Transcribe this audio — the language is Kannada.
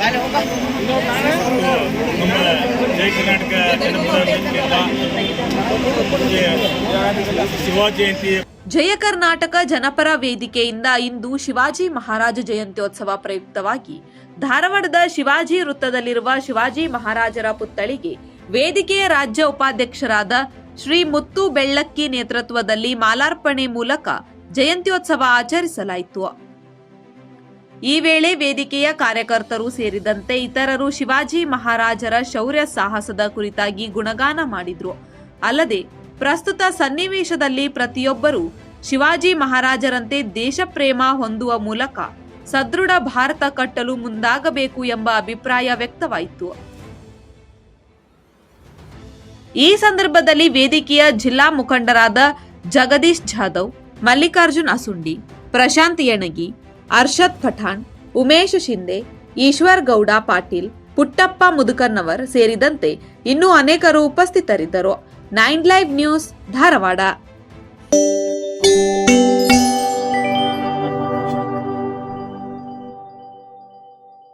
ನಮ್ಮ ಜೈ ಕರ್ನಾಟಕ ಶಿವಜಯಂತಿ ಜಯ ಕರ್ನಾಟಕ ಜನಪರ ವೇದಿಕೆಯಿಂದ ಇಂದು ಶಿವಾಜಿ ಮಹಾರಾಜ ಜಯಂತ್ಯೋತ್ಸವ ಪ್ರಯುಕ್ತವಾಗಿ ಧಾರವಾಡದ ಶಿವಾಜಿ ವೃತ್ತದಲ್ಲಿರುವ ಶಿವಾಜಿ ಮಹಾರಾಜರ ಪುತ್ಥಳಿಗೆ ವೇದಿಕೆಯ ರಾಜ್ಯ ಉಪಾಧ್ಯಕ್ಷರಾದ ಶ್ರೀ ಮುತ್ತು ಬೆಳ್ಳಕ್ಕಿ ನೇತೃತ್ವದಲ್ಲಿ ಮಾಲಾರ್ಪಣೆ ಮೂಲಕ ಜಯಂತ್ಯೋತ್ಸವ ಆಚರಿಸಲಾಯಿತು. ಈ ವೇಳೆ ವೇದಿಕೆಯ ಕಾರ್ಯಕರ್ತರು ಸೇರಿದಂತೆ ಇತರರು ಶಿವಾಜಿ ಮಹಾರಾಜರ ಶೌರ್ಯ ಸಾಹಸದ ಕುರಿತಾಗಿ ಗುಣಗಾನ ಮಾಡಿದ್ರು. ಅಲ್ಲದೆ, ಪ್ರಸ್ತುತ ಸನ್ನಿವೇಶದಲ್ಲಿ ಪ್ರತಿಯೊಬ್ಬರೂ ಶಿವಾಜಿ ಮಹಾರಾಜರಂತೆ ದೇಶಪ್ರೇಮ ಹೊಂದುವ ಮೂಲಕ ಸದೃಢ ಭಾರತ ಕಟ್ಟಲು ಮುಂದಾಗಬೇಕು ಎಂಬ ಅಭಿಪ್ರಾಯ ವ್ಯಕ್ತವಾಯಿತು. ಈ ಸಂದರ್ಭದಲ್ಲಿ ವೇದಿಕೆಯ ಜಿಲ್ಲಾ ಮುಖಂಡರಾದ ಜಗದೀಶ್ ಜಾಧವ್, ಮಲ್ಲಿಕಾರ್ಜುನ್ ಅಸುಂಡಿ, ಪ್ರಶಾಂತ್ ಯಣಗಿ ಅರ್ಷದ್ ಪಠಾಣ್, ಉಮೇಶ್ ಶಿಂದೆ, ಈಶ್ವರ್ ಗೌಡ ಪಾಟೀಲ್, ಪುಟ್ಟಪ್ಪ ಮುದುಕನ್ನವರ್ ಸೇರಿದಂತೆ ಇನ್ನೂ ಅನೇಕರು ಉಪಸ್ಥಿತರಿದ್ದರು. Nine live news Dharwad.